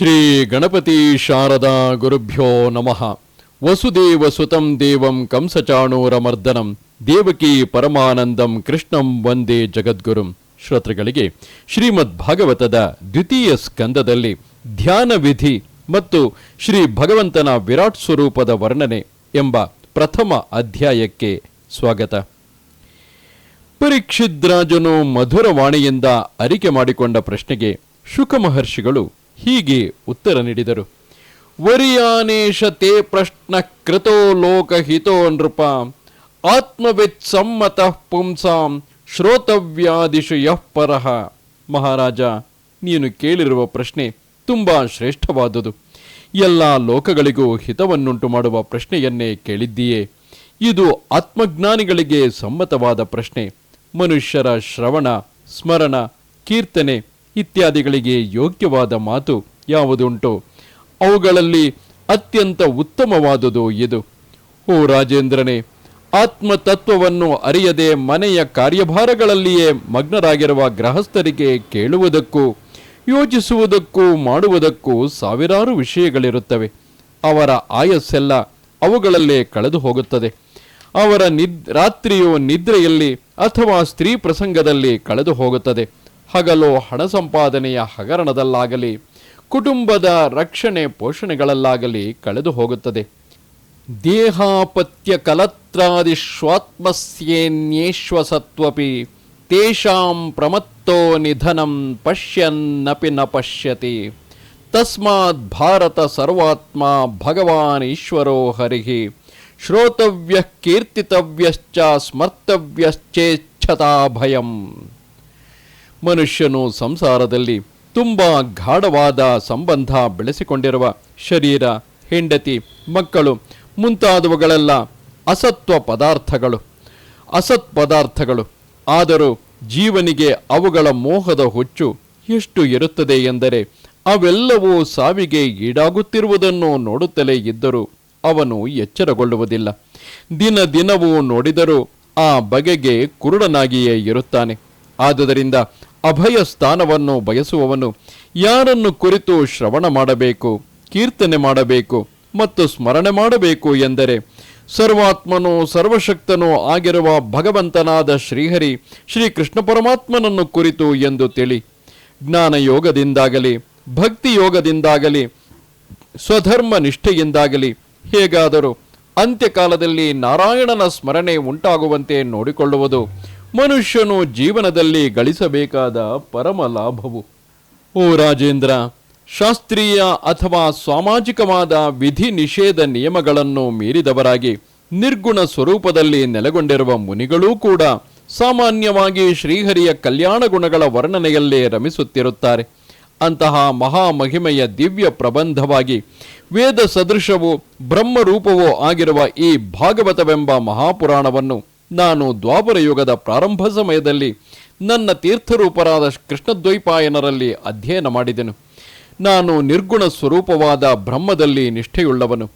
ಶ್ರೀ ಗಣಪತಿ ಶಾರದಾ ಗುರುಭ್ಯೋ ನಮಃ. ವಸುದೇವ ಸುತಂ ದೇವಂ ಕಂಸಚಾಣೂರಮರ್ದನಂ. ದೇವಕಿ ಪರಮಾನಂದಂ ಕೃಷ್ಣಂ ವಂದೇ ಜಗದ್ಗುರುಂ. ಶ್ರೋತೃಗಳಿಗೆ ಶ್ರೀಮದ್ ಭಾಗವತದ ದ್ವಿತೀಯ ಸ್ಕಂದದಲ್ಲಿ ಧ್ಯಾನ ವಿಧಿ ಮತ್ತು ಶ್ರೀ ಭಗವಂತನ ವಿರಾಟ್ ಸ್ವರೂಪದ ವರ್ಣನೆ ಎಂಬ ಪ್ರಥಮ ಅಧ್ಯಾಯಕ್ಕೆ ಸ್ವಾಗತ. ಪರೀಕ್ಷಿದ್ರಾಜನು ಮಧುರವಾಣಿಯಿಂದ ಅರಿಕೆ ಮಾಡಿಕೊಂಡ ಪ್ರಶ್ನೆಗೆ ಶುಕ ಮಹರ್ಷಿಗಳು ಹೀಗೆ ಉತ್ತರ ನೀಡಿದರು. ವರಿಯಾನೇಶ ತೇ ಪ್ರಶ್ನ ಕೃತೋ ಲೋಕಹಿತೋ ನೃಪ, ಆತ್ಮವಿತ್ ಸಮ್ಮತ ಪುಂಸಾಂ ಶ್ರೋತವ್ಯಾದಿಶು ಯಃ ಪರಹ ಮಹಾರಾಜ, ನೀನು ಕೇಳಿರುವ ಪ್ರಶ್ನೆ ತುಂಬಾ ಶ್ರೇಷ್ಠವಾದುದು. ಎಲ್ಲ ಲೋಕಗಳಿಗೂ ಹಿತವನ್ನುಂಟು ಮಾಡುವ ಪ್ರಶ್ನೆಯನ್ನೇ ಕೇಳಿದ್ದೀಯೇ. ಇದು ಆತ್ಮಜ್ಞಾನಿಗಳಿಗೆ ಸಮ್ಮತವಾದ ಪ್ರಶ್ನೆ. ಮನುಷ್ಯರ ಶ್ರವಣ, ಸ್ಮರಣ, ಕೀರ್ತನೆ ಇತ್ಯಾದಿಗಳಿಗೆ ಯೋಗ್ಯವಾದ ಮಾತು ಯಾವುದುಂಟು? ಅವುಗಳಲ್ಲಿ ಅತ್ಯಂತ ಉತ್ತಮವಾದುದು ಇದು. ಓ ರಾಜೇಂದ್ರನೇ, ಆತ್ಮತತ್ವವನ್ನು ಅರಿಯದೆ ಮನೆಯ ಕಾರ್ಯಭಾರಗಳಲ್ಲಿಯೇ ಮಗ್ನರಾಗಿರುವ ಗೃಹಸ್ಥರಿಗೆ ಕೇಳುವುದಕ್ಕೂ, ಯೋಚಿಸುವುದಕ್ಕೂ, ಮಾಡುವುದಕ್ಕೂ ಸಾವಿರಾರು ವಿಷಯಗಳಿರುತ್ತವೆ. ಅವರ ಆಯಸ್ಸೆಲ್ಲ ಅವುಗಳಲ್ಲೇ ಕಳೆದು ಹೋಗುತ್ತದೆ ಅವರ ನಿದ್, ರಾತ್ರಿಯು ನಿದ್ರೆಯಲ್ಲಿ ಅಥವಾ ಸ್ತ್ರೀ ಪ್ರಸಂಗದಲ್ಲಿ ಕಳೆದು ಹೋಗುತ್ತದೆ ಹಗಲು ಹಣ ಸಂಪಾದನೆಯ ಹಗರಣದಲ್ಲಾಗಲಿ, ಕುಟುಂಬದ ರಕ್ಷಣೆ ಪೋಷಣೆಗಳಲ್ಲಾಗಲಿ ಕಳೆದು ಹೋಗುತ್ತದೆ. ದೇಹಾಪತ್ಯ ಕಲತ್ರಾದಿಶ್ವಾತ್ಮಸ್ಯೇನ್ಯೇಶ್ವಸತ್ವಪಿ ತೇಷಾಂ ಪ್ರಮತ್ತೋ ನಿಧನಂ ಪಶ್ಯನ್ನಪಿ ನ ಪಶ್ಯತಿ. ತಸ್ಮಾತ್ ಭಾರತ ಸರ್ವಾತ್ಮ ಭಗವಾನ್ ಈಶ್ವರೋ ಹರಿಹಿ, ಶ್ರೋತವ್ಯ ಕೀರ್ತಿತವ್ಯಶ್ಚ ಸ್ಮರ್ತವ್ಯಶ್ಚೇಚ್ಛತಾ ಭಯಂ ಮನುಷ್ಯನು ಸಂಸಾರದಲ್ಲಿ ತುಂಬ ಗಾಢವಾದ ಸಂಬಂಧ ಬೆಳೆಸಿಕೊಂಡಿರುವ ಶರೀರ, ಹೆಂಡತಿ, ಮಕ್ಕಳು ಮುಂತಾದವುಗಳೆಲ್ಲ ಅಸತ್ವ ಪದಾರ್ಥಗಳು, ಅಸತ್ ಪದಾರ್ಥಗಳು. ಆದರೂ ಜೀವನಿಗೆ ಅವುಗಳ ಮೋಹದ ಹುಚ್ಚು ಎಷ್ಟು ಇರುತ್ತದೆ ಎಂದರೆ ಅವೆಲ್ಲವೂ ಸಾವಿಗೆ ಈಡಾಗುತ್ತಿರುವುದನ್ನು ನೋಡುತ್ತಲೇ ಇದ್ದರೂ ಅವನು ಎಚ್ಚರಗೊಳ್ಳುವುದಿಲ್ಲ. ದಿನ ದಿನವೂ ನೋಡಿದರೂ ಆ ಬಗೆಗೆ ಕುರುಡನಾಗಿಯೇ ಇರುತ್ತಾನೆ. ಆದುದರಿಂದ ಅಭಯ ಸ್ಥಾನವನ್ನು ಬಯಸುವವನು ಯಾರನ್ನು ಕುರಿತು ಶ್ರವಣ ಮಾಡಬೇಕು, ಕೀರ್ತನೆ ಮಾಡಬೇಕು ಮತ್ತು ಸ್ಮರಣೆ ಮಾಡಬೇಕು ಎಂದರೆ ಸರ್ವಾತ್ಮನೂ ಸರ್ವಶಕ್ತನೂ ಆಗಿರುವ ಭಗವಂತನಾದ ಶ್ರೀಹರಿ ಶ್ರೀ ಕೃಷ್ಣ ಪರಮಾತ್ಮನನ್ನು ಕುರಿತು ಎಂದು ತಿಳಿ. ಜ್ಞಾನ ಯೋಗದಿಂದಾಗಲಿ ಭಕ್ತಿ ಯೋಗದಿಂದಾಗಲಿ ಸ್ವಧರ್ಮ ನಿಷ್ಠೆಯಿಂದಾಗಲಿ ಹೇಗಾದರೂ ಅಂತ್ಯಕಾಲದಲ್ಲಿ ನಾರಾಯಣನ ಸ್ಮರಣೆ ಉಂಟಾಗುವಂತೆ ನೋಡಿಕೊಳ್ಳುವುದು ಮನುಷ್ಯನು ಜೀವನದಲ್ಲಿ ಗಳಿಸಬೇಕಾದ ಪರಮ ಲಾಭವು. ಓ ರಾಜೇಂದ್ರ, ಶಾಸ್ತ್ರೀಯ ಅಥವಾ ಸಾಮಾಜಿಕವಾದ ವಿಧಿ ನಿಷೇಧ ನಿಯಮಗಳನ್ನು ಮೀರಿದವರಾಗಿ ನಿರ್ಗುಣ ಸ್ವರೂಪದಲ್ಲಿ ನೆಲೆಗೊಂಡಿರುವ ಮುನಿಗಳೂ ಕೂಡ ಸಾಮಾನ್ಯವಾಗಿ ಶ್ರೀಹರಿಯ ಕಲ್ಯಾಣ ಗುಣಗಳ ವರ್ಣನೆಯಲ್ಲೇ ರಮಿಸುತ್ತಿರುತ್ತಾರೆ. ಅಂತಹ ಮಹಾಮಹಿಮೆಯ ದಿವ್ಯ ಪ್ರಬಂಧವಾಗಿ ವೇದ ಸದೃಶವೂ ಬ್ರಹ್ಮರೂಪವೂ ಆಗಿರುವ ಈ ಭಾಗವತವೆಂಬ ಮಹಾಪುರಾಣವನ್ನು ನಾನು ದ್ವಾಪರ ಯುಗದ ಪ್ರಾರಂಭ ಸಮಯದಲ್ಲಿ ನನ್ನ ತೀರ್ಥರೂಪರಾದ ಕೃಷ್ಣದ್ವೈಪಾಯನರಲ್ಲಿ ಅಧ್ಯಯನ ಮಾಡಿದೆನು. ನಾನು ನಿರ್ಗುಣ ಸ್ವರೂಪವಾದ ಬ್ರಹ್ಮದಲ್ಲಿ ನಿಷ್ಠೆಯುಳ್ಳವನು.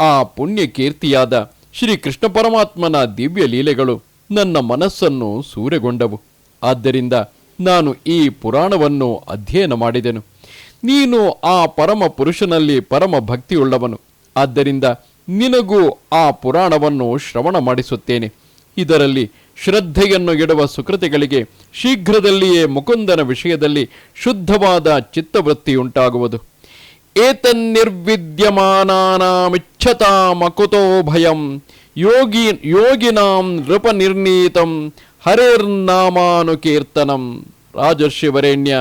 ಆ ಪುಣ್ಯ ಕೀರ್ತಿಯಾದ ಶ್ರೀ ಕೃಷ್ಣ ಪರಮಾತ್ಮನ ದಿವ್ಯ ಲೀಲೆಗಳು ನನ್ನ ಮನಸ್ಸನ್ನು ಸೂರೆಗೊಂಡವು. ಆದ್ದರಿಂದ ನಾನು ಈ ಪುರಾಣವನ್ನು ಅಧ್ಯಯನ ಮಾಡಿದೆನು. ನೀನು ಆ ಪರಮ ಪುರುಷನಲ್ಲಿ ಪರಮ ಭಕ್ತಿಯುಳ್ಳವನು. ಆದ್ದರಿಂದ ನಿನಗೂ ಆ ಪುರಾಣವನ್ನು ಶ್ರವಣ ಮಾಡಿಸುತ್ತೇನೆ. ಇದರಲ್ಲಿ ಶ್ರದ್ಧೆಯನ್ನು ಇಡುವ ಸುಕೃತಿಗಳಿಗೆ ಶೀಘ್ರದಲ್ಲಿಯೇ ಮುಕುಂದನ ವಿಷಯದಲ್ಲಿ ಶುದ್ಧವಾದ ಚಿತ್ತವೃತ್ತಿಯುಂಟಾಗುವುದು. ಏತನ್ನಿರ್ವಿದ್ಯಮಾನಾಮಿಚ್ಛತಾ ಮಕುತೋ ಭಯಂ, ಯೋಗಿ, ಯೋಗಿನಾಂ ನೃಪ ನಿರ್ಣೀತಂ ಹರೇರ್ನಾಮಾನುಕೀರ್ತನಂ ರಾಜರ್ಷಿವರೇಣ್ಯ,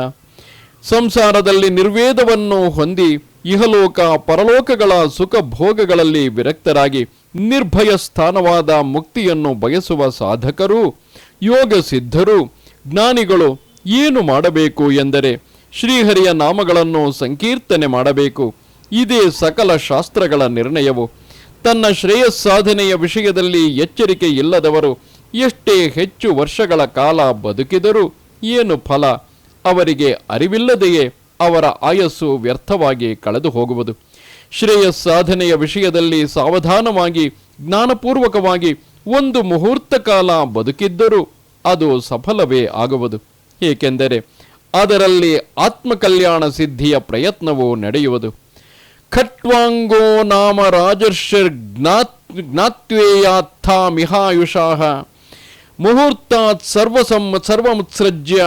ಸಂಸಾರದಲ್ಲಿ ನಿರ್ವೇದವನ್ನು ಹೊಂದಿ ಇಹಲೋಕ ಪರಲೋಕಗಳ ಸುಖ ಭೋಗಗಳಲ್ಲಿ ವಿರಕ್ತರಾಗಿ ನಿರ್ಭಯ ಸ್ಥಾನವಾದ ಮುಕ್ತಿಯನ್ನು ಬಯಸುವ ಸಾಧಕರು, ಯೋಗ ಸಿದ್ಧರು, ಜ್ಞಾನಿಗಳು ಏನು ಮಾಡಬೇಕು ಎಂದರೆ ಶ್ರೀಹರಿಯ ನಾಮಗಳನ್ನು ಸಂಕೀರ್ತನೆ ಮಾಡಬೇಕು. ಇದೇ ಸಕಲ ಶಾಸ್ತ್ರಗಳ ನಿರ್ಣಯವು. ತನ್ನ ಶ್ರೇಯಸ್ಸಾಧನೆಯ ವಿಷಯದಲ್ಲಿ ಎಚ್ಚರಿಕೆ ಇಲ್ಲದವರು ಎಷ್ಟೇ ಹೆಚ್ಚು ವರ್ಷಗಳ ಕಾಲ ಬದುಕಿದರೂ ಏನು ಫಲ? ಅವರಿಗೆ ಅರಿವಿಲ್ಲದೆಯೇ ಅವರ ಆಯಸ್ಸು ವ್ಯರ್ಥವಾಗಿ ಕಳೆದು ಹೋಗುವುದು ಶ್ರೇಯಸ್ಸಾಧನೆಯ ವಿಷಯದಲ್ಲಿ ಸಾವಧಾನವಾಗಿ, ಜ್ಞಾನಪೂರ್ವಕವಾಗಿ ಒಂದು ಮುಹೂರ್ತ ಕಾಲ ಬದುಕಿದ್ದರೂ ಅದು ಸಫಲವೇ ಆಗುವುದು. ಏಕೆಂದರೆ ಅದರಲ್ಲಿ ಆತ್ಮಕಲ್ಯಾಣ ಸಿದ್ಧಿಯ ಪ್ರಯತ್ನವು ನಡೆಯುವುದು. ಖಟ್ವಾಂಗೋ ನಾಮ ರಾಜರ್ಷಿರ್ ಜ್ಞಾತ್ ಜ್ಞಾತ್ವೇಯಾತ್ಥ ಮಿಹಾಯುಷಾಹ ಮುಹೂರ್ತಾತ್ ಸರ್ವಸಂ, ಸರ್ವಮುತ್ಸೃಜ್ಯ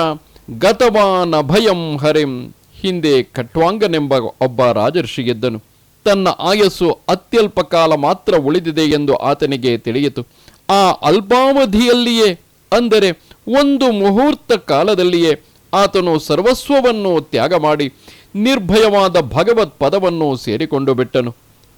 ಗತವಾನ್ ಅಭಯಂ ಹರಿಂ. ಹಿಂದೆ ಖಟ್ವಾಂಗನೆಂಬ ಒಬ್ಬ ರಾಜರ್ಷಿಗಿದ್ದನು ತನ್ನ ಆಯಸ್ಸು ಅತ್ಯಲ್ಪ ಕಾಲ ಮಾತ್ರ ಉಳಿದಿದೆ ಎಂದು ಆತನಿಗೆ ತಿಳಿಯಿತು. ಆ ಅಲ್ಪಾವಧಿಯಲ್ಲಿಯೇ, ಅಂದರೆ ಒಂದು ಮುಹೂರ್ತ ಕಾಲದಲ್ಲಿಯೇ, ಆತನು ಸರ್ವಸ್ವವನ್ನು ತ್ಯಾಗ ಮಾಡಿ ನಿರ್ಭಯವಾದ ಭಗವತ್ ಪದವನ್ನು ಸೇರಿಕೊಂಡು ಬಿಟ್ಟನು.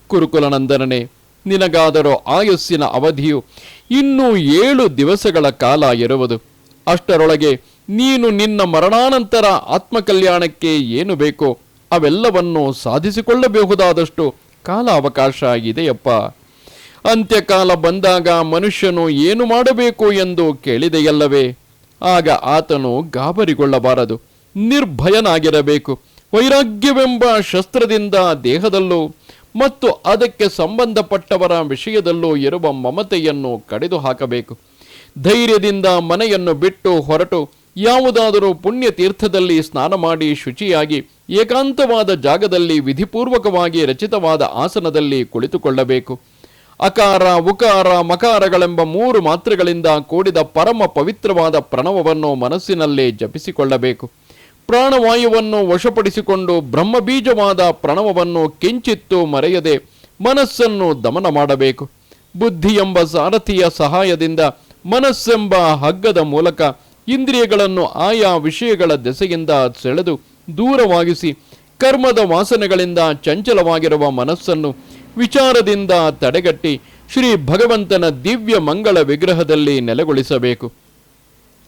ಕುರುಕುಲನಂದನನೇ, ನಿನಗಾದರೂ ಆಯಸ್ಸಿನ ಅವಧಿಯು ಇನ್ನೂ ಏಳು ದಿವಸಗಳ ಕಾಲ ಇರುವುದು. ಅಷ್ಟರೊಳಗೆ ನೀನು ನಿನ್ನ ಮರಣಾನಂತರ ಆತ್ಮಕಲ್ಯಾಣಕ್ಕೆ ಏನು ಬೇಕೋ? ಅವೆಲ್ಲವನ್ನು ಸಾಧಿಸಿಕೊಳ್ಳಬಹುದಾದಷ್ಟು ಕಾಲ ಅವಕಾಶ ಇದೆಯಪ್ಪ. ಅಂತ್ಯಕಾಲ ಬಂದಾಗ ಮನುಷ್ಯನು ಏನು ಮಾಡಬೇಕು ಎಂದು ಕೇಳಿದೆಯಲ್ಲವೇ? ಆಗ ಆತನು ಗಾಬರಿಗೊಳ್ಳಬಾರದು, ನಿರ್ಭಯನಾಗಿರಬೇಕು. ವೈರಾಗ್ಯವೆಂಬ ಶಸ್ತ್ರದಿಂದ ದೇಹದಲ್ಲೂ ಮತ್ತು ಅದಕ್ಕೆ ಸಂಬಂಧಪಟ್ಟವರ ವಿಷಯದಲ್ಲೂ ಇರುವ ಮಮತೆಯನ್ನು ಕಡಿದು ಹಾಕಬೇಕು ಧೈರ್ಯದಿಂದ ಮನೆಯನ್ನು ಬಿಟ್ಟು ಹೊರಟು ಯಾವುದಾದರೂ ಪುಣ್ಯ ತೀರ್ಥದಲ್ಲಿ ಸ್ನಾನ ಮಾಡಿ ಶುಚಿಯಾಗಿ ಏಕಾಂತವಾದ ಜಾಗದಲ್ಲಿ ವಿಧಿಪೂರ್ವಕವಾಗಿ ರಚಿತವಾದ ಆಸನದಲ್ಲಿ ಕುಳಿತುಕೊಳ್ಳಬೇಕು. ಅಕಾರ, ಉಕಾರ, ಮಕಾರಗಳೆಂಬ ಮೂರು ಮಾತ್ರೆಗಳಿಂದ ಕೂಡಿದ ಪರಮ ಪವಿತ್ರವಾದ ಪ್ರಣವವನ್ನು ಮನಸ್ಸಿನಲ್ಲೇ ಜಪಿಸಿಕೊಳ್ಳಬೇಕು. ಪ್ರಾಣವಾಯುವನ್ನು ವಶಪಡಿಸಿಕೊಂಡು ಬ್ರಹ್ಮಬೀಜವಾದ ಪ್ರಣವವನ್ನು ಕಿಂಚಿತ್ತು ಮರೆಯದೆ ಮನಸ್ಸನ್ನು ದಮನ ಮಾಡಬೇಕು. ಬುದ್ಧಿ ಎಂಬ ಸಾರಥಿಯ ಸಹಾಯದಿಂದ ಮನಸ್ಸೆಂಬ ಹಗ್ಗದ ಮೂಲಕ ಇಂದ್ರಿಯಗಳನ್ನು ಆಯಾ ವಿಷಯಗಳ ದೆಸೆಯಿಂದ ಸೆಳೆದು ದೂರವಾಗಿಸಿ ಕರ್ಮದ ವಾಸನೆಗಳಿಂದ ಚಂಚಲವಾಗಿರುವ ಮನಸ್ಸನ್ನು ವಿಚಾರದಿಂದ ತಡೆಗಟ್ಟಿ ಶ್ರೀ ಭಗವಂತನ ದಿವ್ಯ ಮಂಗಳ ವಿಗ್ರಹದಲ್ಲಿ ನೆಲೆಗೊಳಿಸಬೇಕು.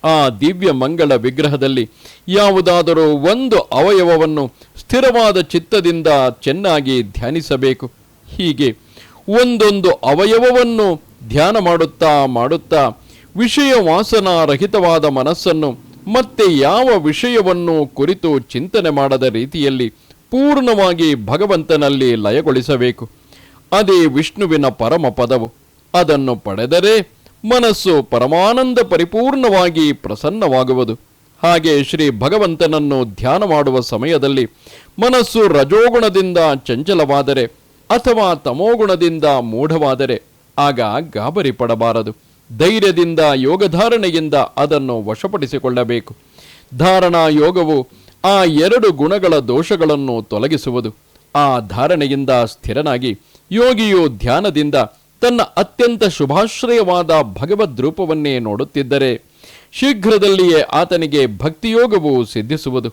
ಆ ದಿವ್ಯ ಮಂಗಳ ವಿಗ್ರಹದಲ್ಲಿ ಯಾವುದಾದರೂ ಒಂದು ಅವಯವವನ್ನು ಸ್ಥಿರವಾದ ಚಿತ್ತದಿಂದ ಚೆನ್ನಾಗಿ ಧ್ಯಾನಿಸಬೇಕು. ಹೀಗೆ ಒಂದೊಂದು ಅವಯವವನ್ನು ಧ್ಯಾನ ಮಾಡುತ್ತಾ ಮಾಡುತ್ತಾ ವಿಷಯ ವಾಸನಾರಹಿತವಾದ ಮನಸ್ಸನ್ನು ಮತ್ತೆ ಯಾವ ವಿಷಯವನ್ನು ಕುರಿತು ಚಿಂತನೆ ಮಾಡದ ರೀತಿಯಲ್ಲಿ ಪೂರ್ಣವಾಗಿ ಭಗವಂತನಲ್ಲಿ ಲಯಗೊಳಿಸಬೇಕು. ಅದೇ ವಿಷ್ಣುವಿನ ಪರಮ ಪದವು. ಅದನ್ನು ಪಡೆದರೆ ಮನಸ್ಸು ಪರಮಾನಂದ ಪರಿಪೂರ್ಣವಾಗಿ ಪ್ರಸನ್ನವಾಗುವುದು. ಹಾಗೆ ಶ್ರೀ ಭಗವಂತನನ್ನು ಧ್ಯಾನ ಮಾಡುವ ಸಮಯದಲ್ಲಿ ಮನಸ್ಸು ರಜೋಗುಣದಿಂದ ಚಂಚಲವಾದರೆ ಅಥವಾ ತಮೋಗುಣದಿಂದ ಮೂಢವಾದರೆ ಆಗ ಗಾಬರಿ ಪಡಬಾರದು ಧೈರ್ಯದಿಂದ ಯೋಗಧಾರಣೆಯಿಂದ ಅದನ್ನು ವಶಪಡಿಸಿಕೊಳ್ಳಬೇಕು. ಧಾರಣಾ ಯೋಗವು ಆ ಎರಡು ಗುಣಗಳ ದೋಷಗಳನ್ನು ತೊಲಗಿಸುವುದು. ಆ ಧಾರಣೆಯಿಂದ ಸ್ಥಿರನಾಗಿ ಯೋಗಿಯು ಧ್ಯಾನದಿಂದ ತನ್ನ ಅತ್ಯಂತ ಶುಭಾಶ್ರಯವಾದ ಭಗವದ್ ರೂಪವನ್ನೇ ನೋಡುತ್ತಿದ್ದರೆ ಶೀಘ್ರದಲ್ಲಿಯೇ ಆತನಿಗೆ ಭಕ್ತಿಯೋಗವು ಸಿದ್ಧಿಸುವುದು.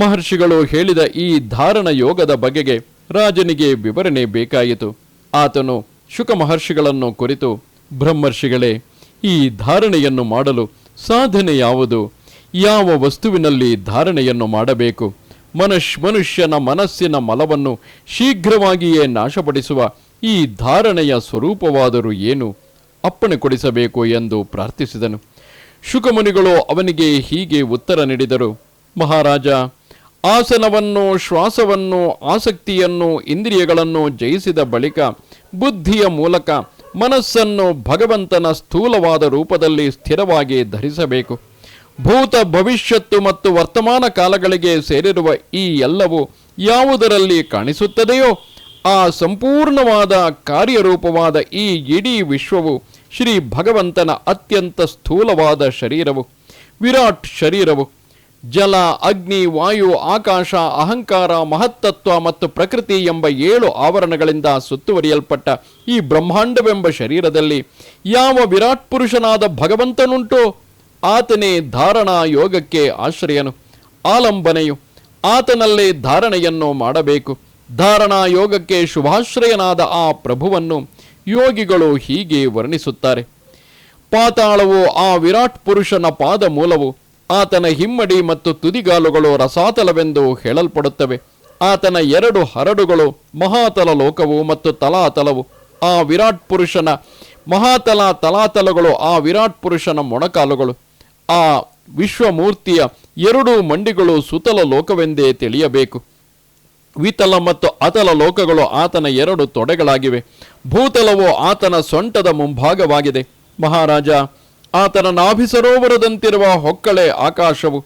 ಮಹರ್ಷಿಗಳು ಹೇಳಿದ ಈ ಧಾರಣ ಯೋಗದ ಬಗೆಗೆ ರಾಜನಿಗೆ ವಿವರಣೆ ಬೇಕಾಯಿತು. ಆತನು ಶುಕ ಮಹರ್ಷಿಗಳನ್ನು ಕುರಿತು ಬ್ರಹ್ಮರ್ಷಿಗಳೇ, ಈ ಧಾರಣೆಯನ್ನು ಮಾಡಲು ಸಾಧನೆ ಯಾವುದು ಯಾವ ವಸ್ತುವಿನಲ್ಲಿ ಧಾರಣೆಯನ್ನು ಮಾಡಬೇಕು? ಮನುಷ್, ಮನುಷ್ಯನ ಮನಸ್ಸಿನ ಮಲವನ್ನು ಶೀಘ್ರವಾಗಿಯೇ ನಾಶಪಡಿಸುವ ಈ ಧಾರಣೆಯ ಸ್ವರೂಪವಾದರೂ ಏನು? ಅಪ್ಪಣೆ ಕೊಡಿಸಬೇಕು ಎಂದು ಪ್ರಾರ್ಥಿಸಿದನು. ಶುಕಮುನಿಗಳು, ಅವನಿಗೆ ಹೀಗೆ ಉತ್ತರ ನೀಡಿದರು. ಮಹಾರಾಜ, ಆಸನವನ್ನು, ಶ್ವಾಸವನ್ನು, ಆಸಕ್ತಿಯನ್ನು, ಇಂದ್ರಿಯಗಳನ್ನು ಜಯಿಸಿದ ಬಳಿಕ ಬುದ್ಧಿಯ ಮೂಲಕ ಮನಸ್ಸನ್ನು ಭಗವಂತನ ಸ್ಥೂಲವಾದ ರೂಪದಲ್ಲಿ ಸ್ಥಿರವಾಗಿ ಧರಿಸಬೇಕು. ಭೂತ ಭವಿಷ್ಯತ್ತು ಮತ್ತು ವರ್ತಮಾನ ಕಾಲಗಳಿಗೆ ಸೇರಿರುವ ಈ ಎಲ್ಲವೂ ಯಾವುದರಲ್ಲಿ ಕಾಣಿಸುತ್ತದೆಯೋ, ಆ ಸಂಪೂರ್ಣವಾದ ಕಾರ್ಯರೂಪವಾದ ಈ ಇಡೀ ವಿಶ್ವವು ಶ್ರೀ ಭಗವಂತನ ಅತ್ಯಂತ ಸ್ಥೂಲವಾದ ಶರೀರವು, ವಿರಾಟ್ ಶರೀರವು ಜಲ, ಅಗ್ನಿ, ವಾಯು, ಆಕಾಶ, ಅಹಂಕಾರ, ಮಹತ್ತತ್ವ ಮತ್ತು ಪ್ರಕೃತಿ ಎಂಬ ಏಳು ಆವರಣಗಳಿಂದ ಸುತ್ತುವರಿಯಲ್ಪಟ್ಟ ಈ ಬ್ರಹ್ಮಾಂಡವೆಂಬ ಶರೀರದಲ್ಲಿ ಯಾವ ವಿರಾಟ್ ಪುರುಷನಾದ ಭಗವಂತನುಂಟೋ? ಆತನೇ ಧಾರಣಾ ಯೋಗಕ್ಕೆ ಆಶ್ರಯನು. ಆಲಂಬನೆಯು ಆತನಲ್ಲೇ ಧಾರಣೆಯನ್ನು ಮಾಡಬೇಕು. ಧಾರಣಾ ಯೋಗಕ್ಕೆ ಶುಭಾಶ್ರಯನಾದ ಆ ಪ್ರಭುವನ್ನು ಯೋಗಿಗಳು ಹೀಗೆ ವರ್ಣಿಸುತ್ತಾರೆ. ಪಾತಾಳವು ಆ ವಿರಾಟ್ ಪುರುಷನ ಪಾದ ಮೂಲವು ಆತನ ಹಿಮ್ಮಡಿ ಮತ್ತು ತುದಿಗಾಲುಗಳು ರಸಾತಲವೆಂದು ಹೇಳಲ್ಪಡುತ್ತವೆ. ಆತನ ಎರಡು ಹರಡುಗಳು ಮಹಾತಲ ಲೋಕವು ಮತ್ತು ತಲಾತಲವು. ಆ ವಿರಾಟ್ ಪುರುಷನ ಮಹಾತಲ ತಲಾತಲಗಳು, ಆ ವಿರಾಟ್ ಪುರುಷನ ಮೊಣಕಾಲುಗಳು. ಆ ವಿಶ್ವಮೂರ್ತಿಯ ಎರಡು ಮಂಡಿಗಳು ಸುತಲ ಲೋಕವೆಂದೇ ತಿಳಿಯಬೇಕು. ವಿತಲ ಮತ್ತು ಅತಲ ಲೋಕಗಳು ಆತನ ಎರಡು ತೊಡೆಗಳಾಗಿವೆ. ಭೂತಲವು ಆತನ ಸೊಂಟದ ಮುಂಭಾಗವಾಗಿದೆ. ಮಹಾರಾಜ ಆತನ ನಾಭಿಸರೋವರದಂತಿರುವ ಹೊಕ್ಕಳೆ ಆಕಾಶವು,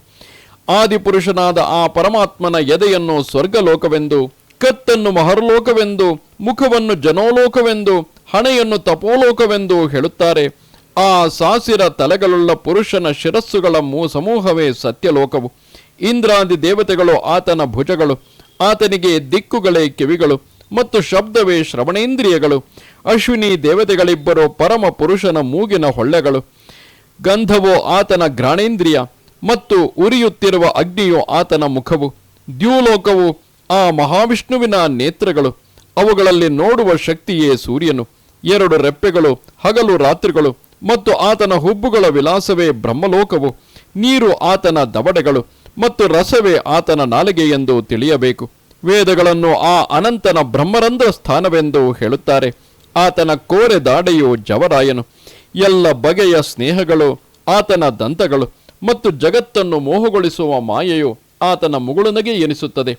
ಆದಿಪುರುಷನಾದ ಆ ಪರಮಾತ್ಮನ ಎದೆಯನ್ನು ಸ್ವರ್ಗಲೋಕವೆಂದು, ಕತ್ತನ್ನು ಮಹರ್ಲೋಕವೆಂದು, ಮುಖವನ್ನು ಜನೋಲೋಕವೆಂದು, ಹಣೆಯನ್ನು ತಪೋಲೋಕವೆಂದು ಹೇಳುತ್ತಾರೆ. ಆ ಸಾಸಿರ ತಲೆಗಳುಳ್ಳ ಪುರುಷನ ಶಿರಸ್ಸುಗಳ ಮೂ ಸಮೂಹವೇ ಸತ್ಯಲೋಕವು. ಇಂದ್ರಾದಿ ದೇವತೆಗಳು ಆತನ ಭುಜಗಳು, ಆತನಿಗೆ ದಿಕ್ಕುಗಳೇ ಕಿವಿಗಳು ಮತ್ತು ಶಬ್ದವೇ ಶ್ರವಣೇಂದ್ರಿಯಗಳು. ಅಶ್ವಿನಿ ದೇವತೆಗಳಿಬ್ಬರು ಪರಮ ಪುರುಷನ ಮೂಗಿನ ಹೊಳ್ಳೆಗಳು. ಗಂಧವೋ ಆತನ ಘ್ರಾಣೇಂದ್ರಿಯ ಮತ್ತು ಉರಿಯುತ್ತಿರುವ ಅಗ್ನಿಯೋ ಆತನ ಮುಖವು. ದ್ಯೂಲೋಕವು ಆ ಮಹಾವಿಷ್ಣುವಿನ ನೇತ್ರಗಳು. ಅವುಗಳಲ್ಲಿ ನೋಡುವ ಶಕ್ತಿಯೇ ಸೂರ್ಯನು. ಎರಡು ರೆಪ್ಪೆಗಳು, ಹಗಲು ರಾತ್ರಿಗಳು ಮತ್ತು ಆತನ ಹುಬ್ಬುಗಳ ವಿಲಾಸವೇ ಬ್ರಹ್ಮಲೋಕವು. ನೀರು ಆತನ ದವಡೆಗಳು ಮತ್ತು ರಸವೇ ಆತನ ನಾಲಿಗೆ ಎಂದು ತಿಳಿಯಬೇಕು. ವೇದಗಳನ್ನು ಆ ಅನಂತನ ಬ್ರಹ್ಮರಂಧ್ರ ಸ್ಥಾನವೆಂದು ಹೇಳುತ್ತಾರೆ. ಆತನ ಕೋರೆ ದಾಡೆಯು ಜವರಾಯನು. ಎಲ್ಲ ಬಗೆಯ ಸ್ನೇಹಗಳು, ಆತನ ದಂತಗಳು ಮತ್ತು ಜಗತ್ತನ್ನು ಮೋಹಗೊಳಿಸುವ ಮಾಯೆಯು ಆತನ ಮುಗುಳುನಗೆ ಎನಿಸುತ್ತದೆ.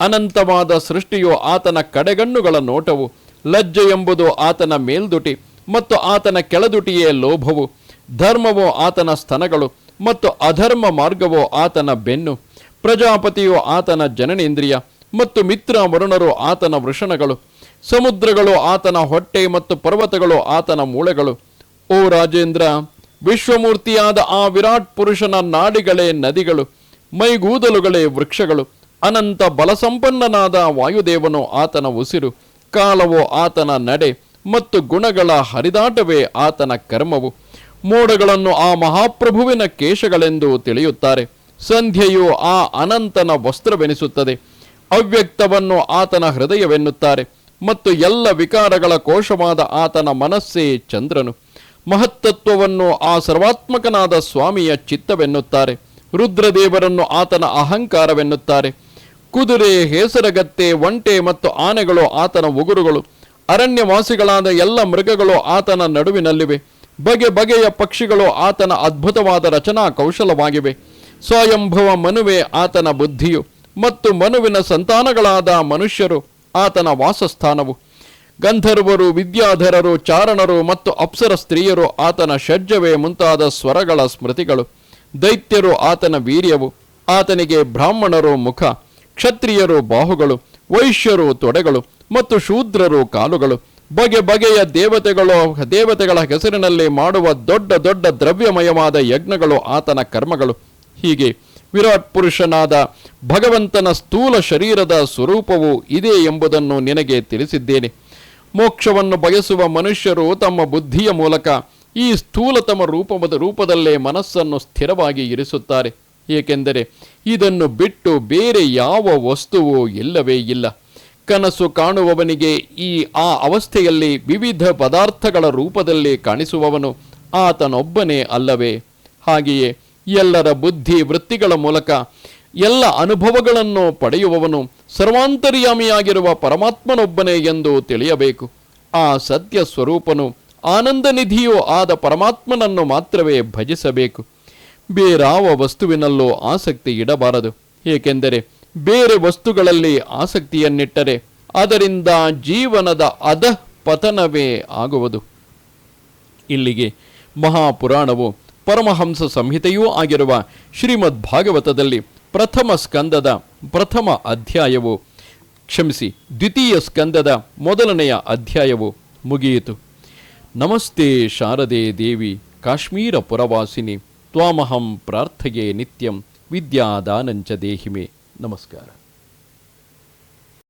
ಅನಂತವಾದ ಸೃಷ್ಟಿಯು ಆತನ ಕಡೆಗಣ್ಣುಗಳ ನೋಟವು, ಲಜ್ಜೆ ಎಂಬುದು ಆತನ ಮೇಲ್ದುಟಿ ಮತ್ತು ಆತನ ಕೆಳದುಟಿಯೇ ಲೋಭವು. ಧರ್ಮವು ಆತನ ಸ್ತನಗಳು ಮತ್ತು ಅಧರ್ಮ ಮಾರ್ಗವು ಆತನ ಬೆನ್ನು. ಪ್ರಜಾಪತಿಯು ಆತನ ಜನನೇಂದ್ರಿಯ ಮತ್ತು ಮಿತ್ರ ವರುಣರು ಆತನ ವೃಷಣಗಳು. ಸಮುದ್ರಗಳು ಆತನ ಹೊಟ್ಟೆ ಮತ್ತು ಪರ್ವತಗಳು ಆತನ ಮೂಳೆಗಳು. ಓ ರಾಜೇಂದ್ರ, ವಿಶ್ವಮೂರ್ತಿಯಾದ ಆ ವಿರಾಟ್ ಪುರುಷನ ನಾಡಿಗಳೇ ನದಿಗಳು, ಮೈಗೂದಲುಗಳೇ ವೃಕ್ಷಗಳು, ಅನಂತ ಬಲಸಂಪನ್ನನಾದ ವಾಯುದೇವನು ಆತನ ಉಸಿರು, ಕಾಲವೋ ಆತನ ನಡೆ ಮತ್ತು ಗುಣಗಳ ಹರಿದಾಟವೇ ಆತನ ಕರ್ಮವು. ಮೋಡಗಳನ್ನು ಆ ಮಹಾಪ್ರಭುವಿನ ಕೇಶಗಳೆಂದು ತಿಳಿಯುತ್ತಾರೆ. ಸಂಧ್ಯೆಯು ಆ ಅನಂತನ ವಸ್ತ್ರವೆನಿಸುತ್ತದೆ. ಅವ್ಯಕ್ತವನ್ನು ಆತನ ಹೃದಯವೆನ್ನುತ್ತಾರೆ ಮತ್ತು ಎಲ್ಲ ವಿಕಾರಗಳ ಕೋಶವಾದ ಆತನ ಮನಸ್ಸೇ ಚಂದ್ರನು. ಮಹತ್ತತ್ವವನ್ನು ಆ ಸರ್ವಾತ್ಮಕನಾದ ಸ್ವಾಮಿಯ ಚಿತ್ತವೆನ್ನುತ್ತಾರೆ. ರುದ್ರದೇವರನ್ನು ಆತನ ಅಹಂಕಾರವೆನ್ನುತ್ತಾರೆ. ಕುದುರೆ, ಹೇಸರಗತ್ತೆ, ಒಂಟೆ ಮತ್ತು ಆನೆಗಳು ಆತನ ಉಗುರುಗಳು. ಅರಣ್ಯವಾಸಿಗಳಾದ ಎಲ್ಲ ಮೃಗಗಳು ಆತನ ನಡುವಿನಲ್ಲಿವೆ. ಬಗೆ ಬಗೆಯ ಪಕ್ಷಿಗಳು ಆತನ ಅದ್ಭುತವಾದ ರಚನಾ ಕೌಶಲವಾಗಿವೆ. ಸ್ವಯಂಭವ ಮನುವೆ ಆತನ ಬುದ್ಧಿಯು ಮತ್ತು ಮನುವಿನ ಸಂತಾನಗಳಾದ ಮನುಷ್ಯರು ಆತನ ವಾಸಸ್ಥಾನವು. ಗಂಧರ್ವರು, ವಿದ್ಯಾಧರರು, ಚಾರಣರು ಮತ್ತು ಅಪ್ಸರ ಸ್ತ್ರೀಯರು ಆತನ ಷಡ್ಜವೇ ಮುಂತಾದ ಸ್ವರಗಳ ಸ್ಮೃತಿಗಳು. ದೈತ್ಯರು ಆತನ ವೀರ್ಯವು, ಆತನಿಗೆ ಬ್ರಾಹ್ಮಣರು ಮುಖ, ಕ್ಷತ್ರಿಯರು ಬಾಹುಗಳು, ವೈಶ್ಯರು ತೊಡೆಗಳು ಮತ್ತು ಶೂದ್ರರು ಕಾಲುಗಳು. ಬಗೆ ಬಗೆಯ ದೇವತೆಗಳು, ದೇವತೆಗಳ ಹೆಸರಿನಲ್ಲಿ ಮಾಡುವ ದೊಡ್ಡ ದೊಡ್ಡ ದ್ರವ್ಯಮಯವಾದ ಯಜ್ಞಗಳು ಆತನ ಕರ್ಮಗಳು. ಹೀಗೆ ವಿರಾಟ್ ಪುರುಷನಾದ ಭಗವಂತನ ಸ್ಥೂಲ ಶರೀರದ ಸ್ವರೂಪವು ಇದೆ ಎಂಬುದನ್ನು ನಿನಗೆ ತಿಳಿಸಿದ್ದೇನೆ. ಮೋಕ್ಷವನ್ನು ಬಯಸುವ ಮನುಷ್ಯರು ತಮ್ಮ ಬುದ್ಧಿಯ ಮೂಲಕ ಈ ಸ್ಥೂಲತಮ ರೂಪದ ರೂಪದಲ್ಲೇ ಮನಸ್ಸನ್ನು ಸ್ಥಿರವಾಗಿ ಇರಿಸುತ್ತಾರೆ. ಏಕೆಂದರೆ ಇದನ್ನು ಬಿಟ್ಟು ಬೇರೆ ಯಾವ ವಸ್ತುವೂ ಇಲ್ಲವೇ ಇಲ್ಲ. ಕನಸು ಕಾಣುವವನಿಗೆ ಈ ಆ ಅವಸ್ಥೆಯಲ್ಲಿ ವಿವಿಧ ಪದಾರ್ಥಗಳ ರೂಪದಲ್ಲಿ ಕಾಣಿಸುವವನು ಆತನೊಬ್ಬನೇ ಅಲ್ಲವೇ. ಹಾಗೆಯೇ ಎಲ್ಲರ ಬುದ್ಧಿ ವೃತ್ತಿಗಳ ಮೂಲಕ ಎಲ್ಲ ಅನುಭವಗಳನ್ನು ಪಡೆಯುವವನು ಸರ್ವಾಂತರ್ಯಾಮಿಯಾಗಿರುವ ಪರಮಾತ್ಮನೊಬ್ಬನೇ ಎಂದು ತಿಳಿಯಬೇಕು. ಆ ಸತ್ಯ ಸ್ವರೂಪನು ಆನಂದ ನಿಧಿಯೂ ಆದ ಪರಮಾತ್ಮನನ್ನು ಮಾತ್ರವೇ ಭಜಿಸಬೇಕು. ಬೇರಾವ ವಸ್ತುವಿನಲ್ಲೂ ಆಸಕ್ತಿ ಇಡಬಾರದು. ಏಕೆಂದರೆ ಬೇರೆ ವಸ್ತುಗಳಲ್ಲಿ ಆಸಕ್ತಿಯನ್ನಿಟ್ಟರೆ ಅದರಿಂದ ಜೀವನದ ಅಧ ಪತನವೇ ಆಗುವುದು. ಇಲ್ಲಿಗೆ ಮಹಾಪುರಾಣವು ಪರಮಹಂಸ ಸಂಹಿತೆಯೂ ಆಗಿರುವ ಶ್ರೀಮದ್ ಭಾಗವತದಲ್ಲಿ ಪ್ರಥಮ ಸ್ಕಂದದ ಪ್ರಥಮ ಅಧ್ಯಾಯವು. ಕ್ಷಮಿಸಿ, ದ್ವಿತೀಯ ಸ್ಕಂದದ ಮೊದಲನೆಯ ಅಧ್ಯಾಯವು ಮುಗಿಯಿತು. ನಮಸ್ತೆ ಶಾರದೆ ದೇವಿ, ಕಾಶ್ಮೀರ ಪುರವಾಸಿನಿ, ತ್ವಾಮಹಂ ಪ್ರಾರ್ಥಯೇ ನಿತ್ಯಂ ವಿದ್ಯಾದಾನಂಚ ದೇಹಿಮೆ. ನಮಸ್ಕಾರ.